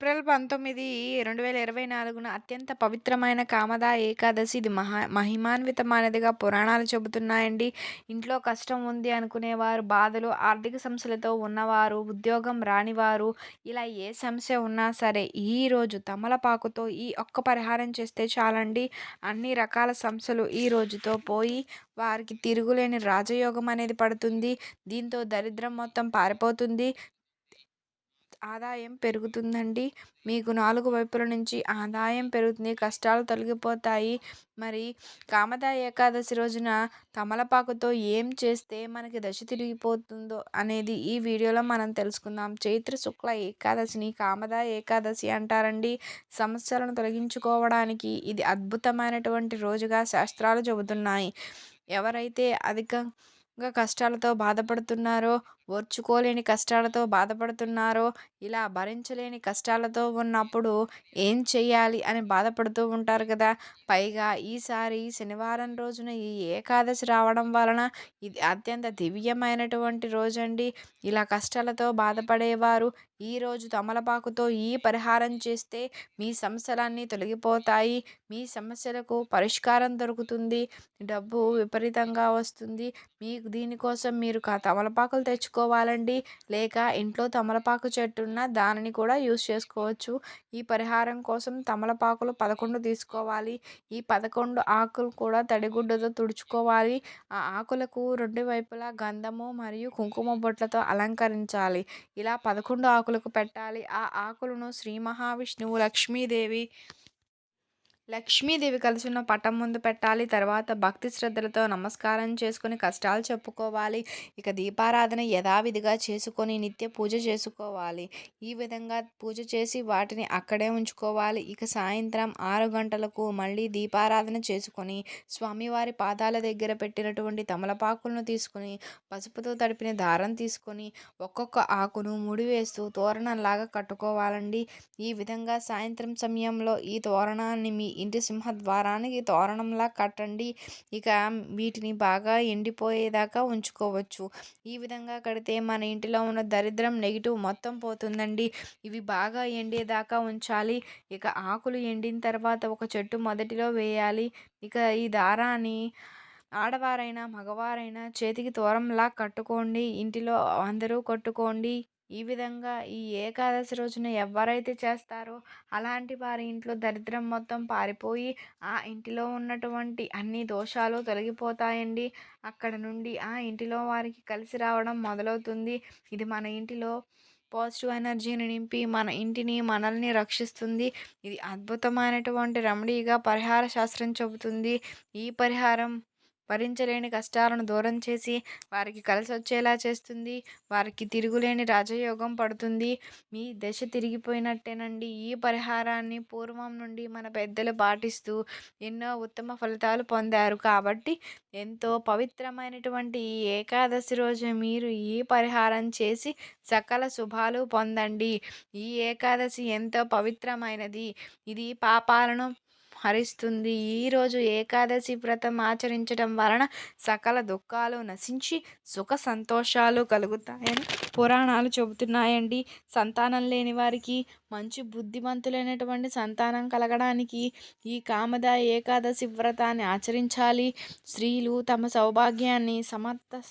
April పంతొమ్మిది రెండు వేల ఇరవై నాలుగున అత్యంత పవిత్రమైన కామదా ఏకాదశి. ఇది మహా మహిమాన్వితమైనదిగా పురాణాలు చెబుతున్నాయండి. ఇంట్లో కష్టం ఉంది అనుకునేవారు బాధలు ఆర్థిక సమస్యలతో ఉన్నవారు ఉద్యోగం రానివారు ఇలా ఏ సమస్య ఉన్నా సరే ఈరోజు తమలపాకుతో ఈ ఒక్క పరిహారం చేస్తే చాలండి. అన్ని రకాల సమస్యలు ఈ రోజుతో పోయి వారికి తిరుగులేని రాజయోగం అనేది పడుతుంది. దీంతో దరిద్రం మొత్తం పారిపోతుంది. ఆదాయం పెరుగుతుందండి. మీకు నాలుగు వైపుల నుంచి ఆదాయం పెరుగుతుంది కష్టాలు తొలగిపోతాయి. మరి కామదా ఏకాదశి రోజున తమలపాకుతో ఏం చేస్తే మనకి దశ తిరిగిపోతుందో అనేది ఈ వీడియోలో మనం తెలుసుకుందాం. చైత్ర శుక్ల ఏకాదశిని కామదా ఏకాదశి అంటారండి. సమస్యలను తొలగించుకోవడానికి ఇది అద్భుతమైనటువంటి రోజుగా శాస్త్రాలు చెబుతున్నాయి. ఎవరైతే అధికంగా కష్టాలతో బాధపడుతున్నారో ఓర్చుకోలేని కష్టాలతో బాధపడుతున్నారో ఇలా భరించలేని కష్టాలతో ఉన్నప్పుడు ఏం చేయాలి అని బాధపడుతూ ఉంటారు కదా! పైగా ఈసారి శనివారం రోజున ఈ ఏకాదశి రావడం వలన ఇది అత్యంత దివ్యమైనటువంటి రోజండి. ఇలా కష్టాలతో బాధపడేవారు ఈరోజు తమలపాకుతో ఈ పరిహారం చేస్తే మీ సమస్యలన్నీ తొలగిపోతాయి మీ సమస్యలకు పరిష్కారం దొరుకుతుంది డబ్బు విపరీతంగా వస్తుంది. మీకు దీనికోసం మీరు తమలపాకులు తెచ్చుకోవాలండి లేక ఇంట్లో తమలపాకు చెట్టు ఉన్న దానిని కూడా యూస్ చేసుకోవచ్చు. ఈ పరిహారం కోసం తమలపాకులు పదకొండు తీసుకోవాలి. ఈ పదకొండు ఆకులు కూడా తడిగుడ్డతో తుడుచుకోవాలి. ఆ ఆకులకు రెండు వైపులా గంధము మరియు కుంకుమ బొట్లతో అలంకరించాలి. ఇలా పదకొండు ఆకులకు పెట్టాలి. ఆ ఆకులను శ్రీ మహావిష్ణువు లక్ష్మీదేవి లక్ష్మీదేవి కలిసిన పటం ముందు పెట్టాలి తర్వాత భక్తి శ్రద్ధలతో నమస్కారం చేసుకొని కష్టాలు చెప్పుకోవాలి. ఇక దీపారాధన యథావిధిగా చేసుకొని నిత్య పూజ చేసుకోవాలి. ఈ విధంగా పూజ చేసి వాటిని అక్కడే ఉంచుకోవాలి. ఇక సాయంత్రం ఆరు గంటలకు మళ్ళీ దీపారాధన చేసుకొని స్వామివారి పాదాల దగ్గర పెట్టినటువంటి తమలపాకులను తీసుకొని పసుపుతో తడిపిన దారం తీసుకొని ఒక్కొక్క ఆకును ముడివేస్తూ తోరణంలాగా కట్టుకోవాలండి. ఈ విధంగా సాయంత్రం సమయంలో ఈ తోరణాన్ని మీ ఇంటి సింహద్వారానికి తోరణంలా కట్టండి. ఇక వీటిని బాగా ఎండిపోయేదాకా ఉంచుకోవచ్చు. ఈ విధంగా కడితే మన ఇంటిలో ఉన్న దరిద్రం నెగిటివ్ మొత్తం పోతుందండి. ఇవి బాగా ఎండేదాకా ఉంచాలి. ఇక ఆకులు ఎండిన తర్వాత ఒక చెట్టు మొదటిలో వేయాలి. ఇక ఈ దారాన్ని ఆడవారైనా మగవారైనా చేతికి తోరంలా కట్టుకోండి. ఇంటిలో అందరూ కట్టుకోండి. ఈ విధంగా ఈ ఏకాదశి రోజున ఎవరైతే చేస్తారో అలాంటి వారి ఇంట్లో దరిద్రం మొత్తం పారిపోయి ఆ ఇంటిలో ఉన్నటువంటి అన్ని దోషాలు తొలగిపోతాయండి. అక్కడ నుండి ఆ ఇంటిలో వారికి కలిసి రావడం మొదలవుతుంది. ఇది మన ఇంటిలో పాజిటివ్ ఎనర్జీని నింపి మన ఇంటిని మనల్ని రక్షిస్తుంది. ఇది అద్భుతమైనటువంటి రెమెడీగా పరిహార శాస్త్రం చెబుతుంది. ఈ పరిహారం భరించలేని కష్టాలను దూరం చేసి వారికి కలిసి వచ్చేలా చేస్తుంది. వారికి తిరుగులేని రాజయోగం పడుతుంది. మీ దశ తిరిగిపోయినట్టేనండి. ఈ పరిహారాన్ని పూర్వం నుండి మన పెద్దలు పాటిస్తూ ఎన్నో ఉత్తమ ఫలితాలు పొందారు. కాబట్టి ఎంతో పవిత్రమైనటువంటి ఈ ఏకాదశి రోజు మీరు ఈ పరిహారం చేసి సకల శుభాలు పొందండి. ఈ ఏకాదశి ఎంతో పవిత్రమైనది. ఇది పాపాలను హరిస్తుంది. ఈరోజు ఏకాదశి వ్రతం ఆచరించడం వలన సకల దుఃఖాలు నశించి సుఖ సంతోషాలు కలుగుతాయని పురాణాలు చెబుతున్నాయండి. సంతానం లేని వారికి మంచి బుద్ధిమంతులైనటువంటి సంతానం కలగడానికి ఈ కామద ఏకాదశి వ్రతాన్ని ఆచరించాలి. స్త్రీలు తమ సౌభాగ్యాన్ని సమర్థ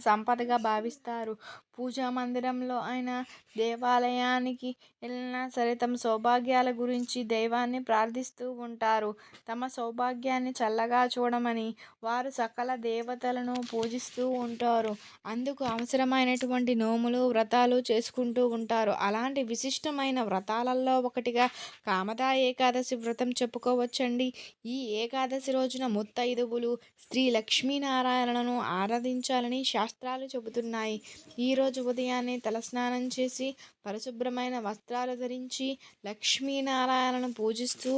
సంపదగా భావిస్తారు. పూజా మందిరంలో అయినా దేవాలయానికి వెళ్ళినా సరే తమ సౌభాగ్యాల గురించి దైవాన్ని ప్రార్థిస్తూ ఉంటారు. తమ సౌభాగ్యాన్ని చల్లగా చూడమని వారు సకల దేవతలను పూజిస్తూ ఉంటారు. అందుకు అవసరమైనటువంటి నోములు వ్రతాలు చేసుకుంటూ ఉంటారు. అలాంటి విశిష్టమైన వ్రతాలలో ఒకటిగా కామదా ఏకాదశి వ్రతం చెప్పుకోవచ్చండి. ఈ ఏకాదశి రోజున ముత్తైదువులు శ్రీ లక్ష్మీనారాయణను ఆరాధించాలని శాస్త్రాలు చెబుతున్నాయి. ఈరోజు రోజు ఉదయాన్నే తలస్నానం చేసి పరిశుభ్రమైన వస్త్రాలు ధరించి లక్ష్మీనారాయణను పూజిస్తూ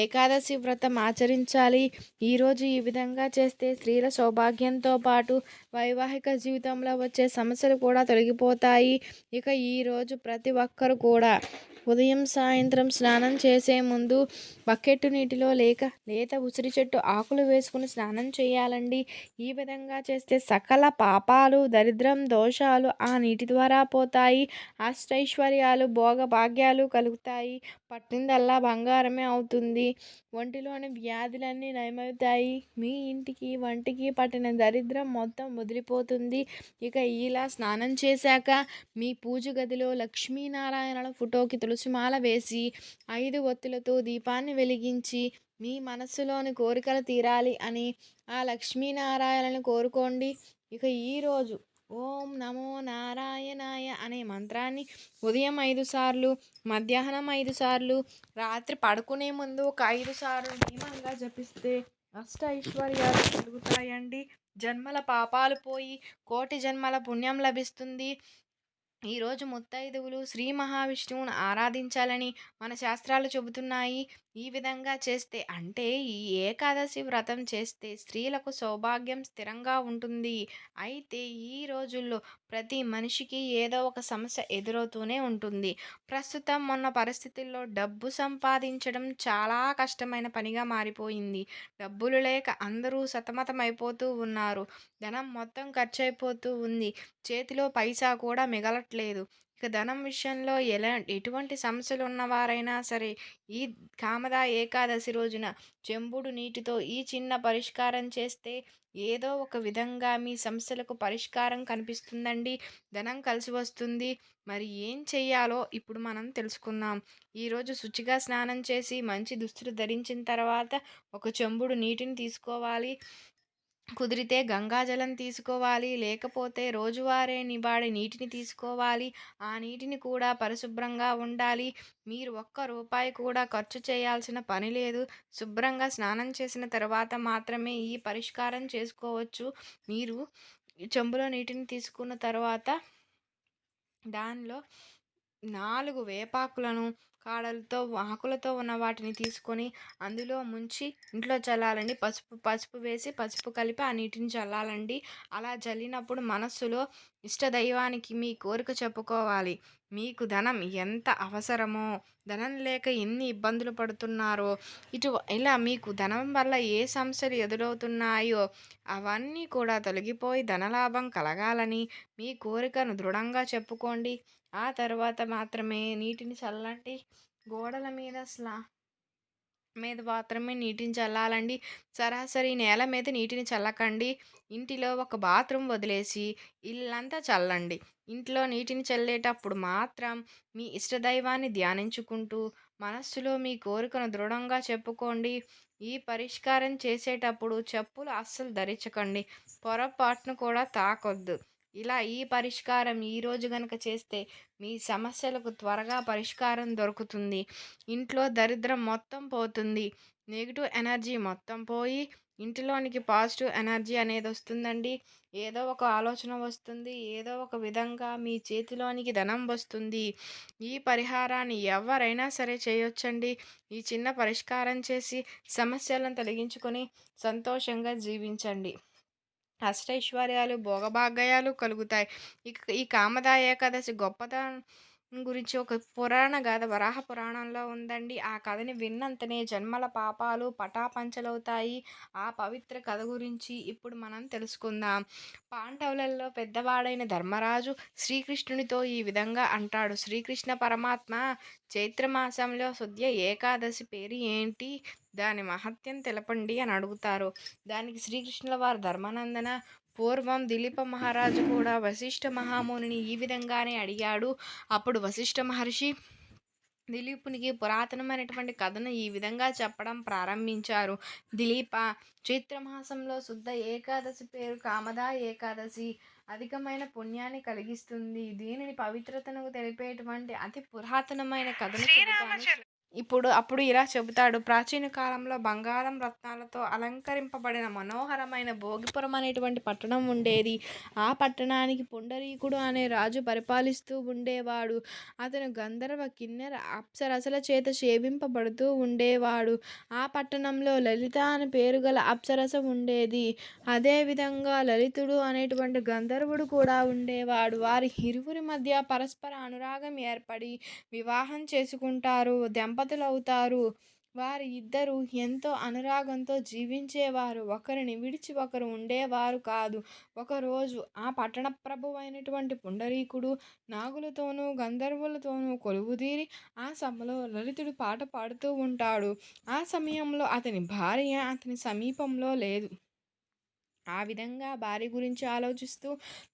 ఏకాదశి వ్రతం ఆచరించాలి. ఈరోజు ఈ విధంగా చేస్తే స్త్రీల సౌభాగ్యంతో పాటు వైవాహిక జీవితంలో వచ్చే సమస్యలు కూడా తొలగిపోతాయి. ఇక ఈరోజు ప్రతి ఒక్కరు కూడా ఉదయం సాయంత్రం స్నానం చేసే ముందు బకెట్టు నీటిలో లేక లేత ఉసిరి చెట్టు ఆకులు వేసుకుని స్నానం చేయాలండి. ఈ విధంగా చేస్తే సకల పాపాలు దరిద్రం దోషాలు ఆ ఆ నీటి ద్వారా పోతాయి. అష్టైశ్వర్యాలు భోగ భాగ్యాలు కలుగుతాయి. పట్టిందల్లా బంగారమే అవుతుంది. ఒంటిలోని వ్యాధులన్నీ నయమవుతాయి. మీ ఇంటికి వంటికి పట్టిన దరిద్రం మొత్తం వదిలిపోతుంది ఇక ఇలా స్నానం చేశాక మీ పూజ గదిలో లక్ష్మీనారాయణల ఫోటోకి తులసిమాల వేసి ఐదు ఒత్తులతో దీపాన్ని వెలిగించి మీ మనస్సులోని కోరికలు తీరాలి అని ఆ లక్ష్మీనారాయణను కోరుకోండి. ఇక ఈరోజు ఓం నమో నారాయణాయ అనే మంత్రాన్ని ఉదయం ఐదు సార్లు మధ్యాహ్నం ఐదు సార్లు రాత్రి పడుకునే ముందు ఒక ఐదు సార్లు నియమంగా జపిస్తే అష్ట ఐశ్వర్యాలు కలుగుతాయండి. జన్మల పాపాలు పోయి కోటి జన్మల పుణ్యం లభిస్తుంది. ఈరోజు ముత్తైదువులు శ్రీ మహావిష్ణువును ఆరాధించాలని మన శాస్త్రాలు చెబుతున్నాయి. ఈ విధంగా చేస్తే అంటే ఈ ఏకాదశి వ్రతం చేస్తే స్త్రీలకు సౌభాగ్యం స్థిరంగా ఉంటుంది. అయితే ఈ రోజుల్లో ప్రతి మనిషికి ఏదో ఒక సమస్య ఎదురవుతూనే ఉంటుంది. ప్రస్తుతం మొన్న పరిస్థితుల్లో డబ్బు సంపాదించడం చాలా కష్టమైన పనిగా మారిపోయింది. డబ్బులు లేక అందరూ సతమతమైపోతూ ఉన్నారు. ధనం మొత్తం ఖర్చు అయిపోతూ ఉంది. చేతిలో పైసా కూడా మిగలట్లేదు. ఇక ధనం విషయంలో ఎలా ఎటువంటి సమస్యలు ఉన్నవారైనా సరే ఈ కామదా ఏకాదశి రోజున చెంబుడు నీటితో ఈ చిన్న పరిష్కారం చేస్తే ఏదో ఒక విధంగా మీ సమస్యలకు పరిష్కారం కనిపిస్తుందండి ధనం కలిసి వస్తుంది. మరి ఏం చెయ్యాలో ఇప్పుడు మనం తెలుసుకుందాం. ఈరోజు శుచిగా స్నానం చేసి మంచి దుస్తులు ధరించిన తర్వాత ఒక చెంబుడు నీటిని తీసుకోవాలి. కుదిరితే గంగాజలం తీసుకోవాలి లేకపోతే రోజువారీ నివాడే నీటిని తీసుకోవాలి. ఆ నీటిని కూడా పరిశుభ్రంగా ఉండాలి. మీరు ఒక్క రూపాయి కూడా ఖర్చు చేయాల్సిన పని లేదు. శుభ్రంగా స్నానం చేసిన తర్వాత మాత్రమే ఈ పరిష్కారం చేసుకోవచ్చు. మీరు చెంబులో నీటిని తీసుకున్న తర్వాత దానిలో నాలుగు వేపాకులను కాడలతో ఆకులతో ఉన్న వాటిని తీసుకొని అందులో ముంచి ఇంట్లో చల్లాలండి. పసుపు పసుపు వేసి పసుపు కలిపి ఆ నీటిని చల్లాలండి. అలా చల్లినప్పుడు మనస్సులో ఇష్ట దైవానికి మీ కోరిక చెప్పుకోవాలి. మీకు ధనం ఎంత అవసరమో ధనం లేక ఎన్ని ఇబ్బందులు పడుతున్నారో ఇటు ఇలా మీకు ధనం వల్ల ఏ సమస్యలు ఎదురవుతున్నాయో అవన్నీ కూడా తొలగిపోయి ధనలాభం కలగాలని మీ కోరికను దృఢంగా చెప్పుకోండి. ఆ తర్వాత మాత్రమే నీటిని చల్లండి. గోడల మీద స్లా మీద మాత్రమే నీటిని చల్లాలండి. సరాసరి నేల మీద నీటిని చల్లకండి. ఇంటిలో ఒక బాత్రూమ్ వదిలేసి ఇల్లంతా చల్లండి. ఇంట్లో నీటిని చల్లేటప్పుడు మాత్రం మీ ఇష్టదైవాన్ని ధ్యానించుకుంటూ మనస్సులో మీ కోరికను దృఢంగా చెప్పుకోండి. ఈ పరిష్కారం చేసేటప్పుడు చెప్పులు అస్సలు ధరించకండి. పొరపాటును కూడా తాకొద్దు. ఇలా ఈ పరిష్కారం ఈరోజు కనుక చేస్తే మీ సమస్యలకు త్వరగా పరిష్కారం దొరుకుతుంది. ఇంట్లో దరిద్రం మొత్తం పోతుంది. నెగిటివ్ ఎనర్జీ మొత్తం పోయి ఇంటిలోనికి పాజిటివ్ ఎనర్జీ అనేది వస్తుందండి. ఏదో ఒక ఆలోచన వస్తుంది. ఏదో ఒక విధంగా మీ చేతిలోనికి ధనం వస్తుంది. ఈ పరిహారాన్ని ఎవరైనా సరే చేయొచ్చండి. ఈ చిన్న పరిష్కారం చేసి సమస్యలను తొలగించుకొని సంతోషంగా జీవించండి. అష్టైశ్వర్యాలు భోగభాగ్యాలు కలుగుతాయి. ఇక ఈ కామదా ఏకాదశి గొప్పతనం గురించి ఒక పురాణ గాథ వరాహ పురాణంలో ఉందండి. ఆ కథని విన్నంతనే జన్మల పాపాలు పటాపంచలవుతాయి. ఆ పవిత్ర కథ గురించి ఇప్పుడు మనం తెలుసుకుందాం. పాండవులలో పెద్దవాడైన ధర్మరాజు శ్రీకృష్ణునితో ఈ విధంగా అంటాడు. శ్రీకృష్ణ పరమాత్మ చైత్రమాసంలో సుద్య ఏకాదశి పేరు ఏంటి? దాని మహత్యం తెలపండి అని అడుగుతారు. దానికి శ్రీకృష్ణుల వారు ధర్మానందన పూర్వం దిలీప మహారాజు కూడా వశిష్ఠ మహామునిని ఈ విధంగానే అడిగాడు. అప్పుడు వశిష్ఠ మహర్షి దిలీపునికి పురాతనమైనటువంటి కథను ఈ విధంగా చెప్పడం ప్రారంభించారు. దిలీప చైత్రమాసంలో శుద్ధ ఏకాదశి పేరు కామదా ఏకాదశి అధికమైన పుణ్యాన్ని కలిగిస్తుంది. దీనిని పవిత్రతను తెలిపేటువంటి అతి పురాతనమైన కథను ఇప్పుడు అప్పుడు ఇలా చెబుతాడు ప్రాచీన కాలంలో బంగారం రత్నాలతో అలంకరింపబడిన మనోహరమైన భోగిపురం అనేటువంటి పట్టణం ఉండేది. ఆ పట్టణానికి పుండరీకుడు అనే రాజు పరిపాలిస్తూ ఉండేవాడు. అతను గంధర్వ కిన్నెర అప్సరసల చేత సేవింపబడుతూ ఉండేవాడు. ఆ పట్టణంలో లలిత అని పేరు గల అప్సరస ఉండేది. అదేవిధంగా లలితుడు అనేటువంటి గంధర్వుడు కూడా ఉండేవాడు. వారి ఇరువురి మధ్య పరస్పర అనురాగం ఏర్పడి వివాహం చేసుకుంటారు. దెంప అవుతారు వారి ఇద్దరు ఎంతో అనురాగంతో జీవించేవారు. ఒకరిని విడిచి ఒకరు ఉండేవారు కాదు. ఒకరోజు ఆ పట్టణ ప్రభు అయినటువంటి పుండరీకుడు నాగులతోనూ గంధర్వులతోనూ కొలువుదీరి ఆ సభలో లలితుడు పాట పాడుతూ ఉంటాడు. ఆ సమయంలో అతని భార్య అతని సమీపంలో లేదు. ఆ విధంగా భార్య గురించి ఆలోచిస్తూ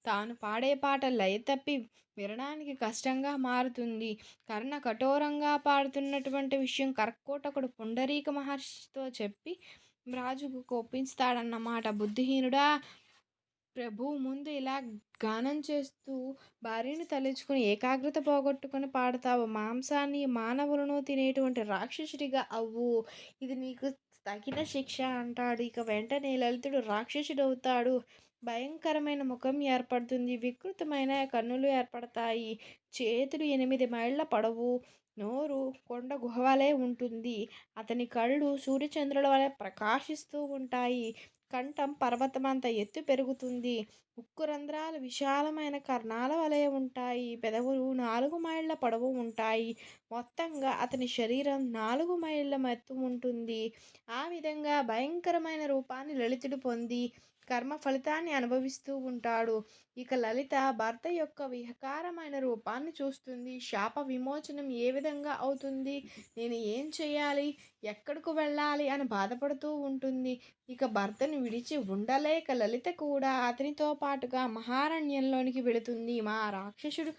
తాను పాడే పాట లయ తప్పి వినడానికి కష్టంగా మారుతుంది. కర్ణ కఠోరంగా పాడుతున్నటువంటి విషయం కర్కోటకుడు పుండరీక మహర్షితో చెప్పి రాజుకు కోపించుతాడన్నమాట బుద్ధిహీనుడా ప్రభు ముందు ఇలా గానం చేస్తూ భార్యను తలుచుకుని ఏకాగ్రత పోగొట్టుకుని పాడతావు. మాంసాన్ని మానవులను తినేటువంటి రాక్షసుడిగా అవ్వు. ఇది నీకు తగిన శిక్ష అంటాడు. ఇక వెంటనే లలితుడు రాక్షసుడవుతాడు. భయంకరమైన ముఖం ఏర్పడుతుంది. వికృతమైన కన్నులు ఏర్పడతాయి. చేతులు ఎనిమిది మైళ్ళ పడవు. నోరు కొండ గుహవలే ఉంటుంది. అతని కళ్ళు సూర్యచంద్రుల వలె ప్రకాశిస్తూ ఉంటాయి. కంఠం పర్వతమంత ఎత్తు పెరుగుతుంది. ఉక్కు రంధ్రాలు విశాలమైన కర్ణాల వలె ఉంటాయి. పెదవులు నాలుగు మైళ్ళ పొడవు ఉంటాయి. మొత్తంగా అతని శరీరం నాలుగు మైళ్ళ మెత్తు ఉంటుంది. ఆ విధంగా భయంకరమైన రూపాన్ని లలితుడు పొంది కర్మ ఫలితాన్ని అనుభవిస్తూ ఉంటాడు. ఇక లలిత భర్త యొక్క విహకారమైన రూపాన్ని చూస్తుంది. శాప విమోచనం ఏ విధంగా అవుతుంది? నేను ఏం చేయాలి? ఎక్కడికి వెళ్ళాలి? అని బాధపడుతూ ఉంటుంది. ఇక భర్తను విడిచి ఉండలేక లలిత కూడా అతనితో పాటుగా మహారణ్యంలోనికి వెళుతుంది మా రాక్షసుడు.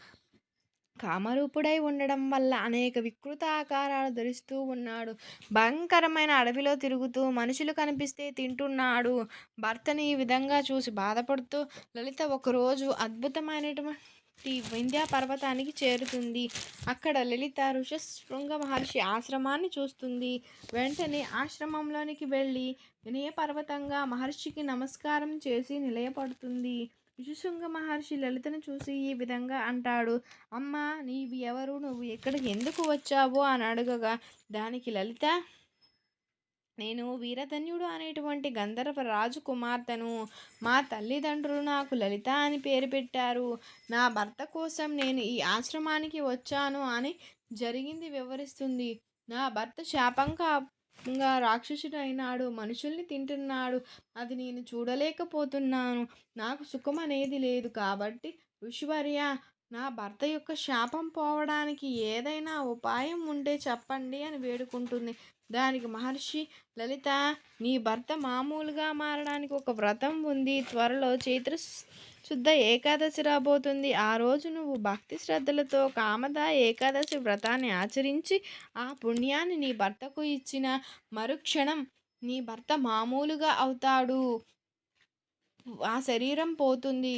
కామరూపుడై ఉండడం వల్ల అనేక వికృత ఆకారాలు ధరిస్తూ ఉన్నాడు. భయంకరమైన అడవిలో తిరుగుతూ మనుషులు కనిపిస్తే తింటున్నాడు. భర్తని ఈ విధంగా చూసి బాధపడుతూ లలిత ఒకరోజు అద్భుతమైనటువంటి వింధ్యా పర్వతానికి చేరుతుంది. అక్కడ లలిత ఋషశృంగ మహర్షి ఆశ్రమాన్ని చూస్తుంది. వెంటనే ఆశ్రమంలోనికి వెళ్ళి వినయ పర్వతంగా మహర్షికి నమస్కారం చేసి నిలయపడుతుంది. ఋషశృంగ మహర్షి లలితను చూసి ఈ విధంగా అంటాడు. అమ్మ నీవు ఎవరు? నువ్వు ఎక్కడికి ఎందుకు వచ్చావు? అని అడగగా దానికి లలిత నేను వీరధన్యుడు అనేటువంటి గంధర్వ రాజు కుమార్తెను మా తల్లిదండ్రులు నాకు లలిత అని పేరు పెట్టారు. నా భర్త కోసం నేను ఈ ఆశ్రమానికి వచ్చాను అని జరిగింది వివరిస్తుంది. నా భర్త శాపంగా ఇంకా రాక్షసుడు అయినాడు మనుషుల్ని తింటున్నాడు. అది నేను చూడలేకపోతున్నాను. నాకు సుఖం అనేది లేదు కాబట్టి ఋషివర్య నా భర్త యొక్క శాపం పోవడానికి ఏదైనా ఉపాయం ఉంటే చెప్పండి అని వేడుకుంటుంది. దానికి మహర్షి లలిత నీ భర్త మామూలుగా మారడానికి ఒక వ్రతం ఉంది. త్వరలో చైత్ర శుద్ధ ఏకాదశి రాబోతుంది. ఆ రోజు నువ్వు భక్తి శ్రద్ధలతో కామద ఏకాదశి వ్రతాన్ని ఆచరించి ఆ పుణ్యాన్ని నీ భర్తకు ఇచ్చిన మరుక్షణం నీ భర్త మామూలుగా అవుతాడు. ఆ శరీరం పోతుంది.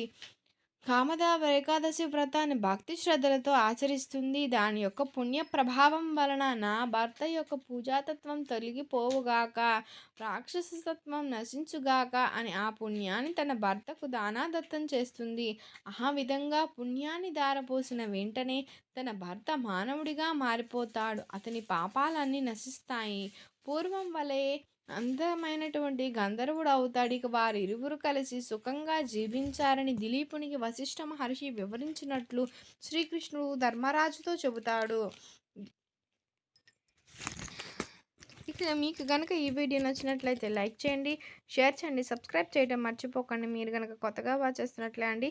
కామద ఏకాదశి వ్రతాన్ని భక్తి శ్రద్ధలతో ఆచరిస్తుంది. దాని యొక్క పుణ్య ప్రభావం వలన నా భర్త యొక్క పూజాతత్వం తొలగిపోవుగాక రాక్షసత్వం నశించుగాక అని ఆ పుణ్యాన్ని తన భర్తకు దానాదత్తం చేస్తుంది. ఆ విధంగా పుణ్యాన్ని దారపోసిన వెంటనే తన భర్త మానవుడిగా మారిపోతాడు. అతని పాపాలన్నీ నశిస్తాయి. పూర్వం వలె అందమైనటువంటి గంధర్వుడు అవుతాడు. ఇక వారి ఇరువురు కలిసి సుఖంగా జీవించారని దిలీపునికి వశిష్ఠ మహర్షి వివరించినట్లు శ్రీకృష్ణుడు ధర్మరాజుతో చెబుతాడు. ఇక మీకు కనుక ఈ వీడియో నచ్చినట్లయితే లైక్ చేయండి షేర్ చేయండి సబ్స్క్రైబ్ చేయడం మర్చిపోకండి. మీరు కనుక కొత్తగా వాచ్ చేస్తున్నట్లే అండి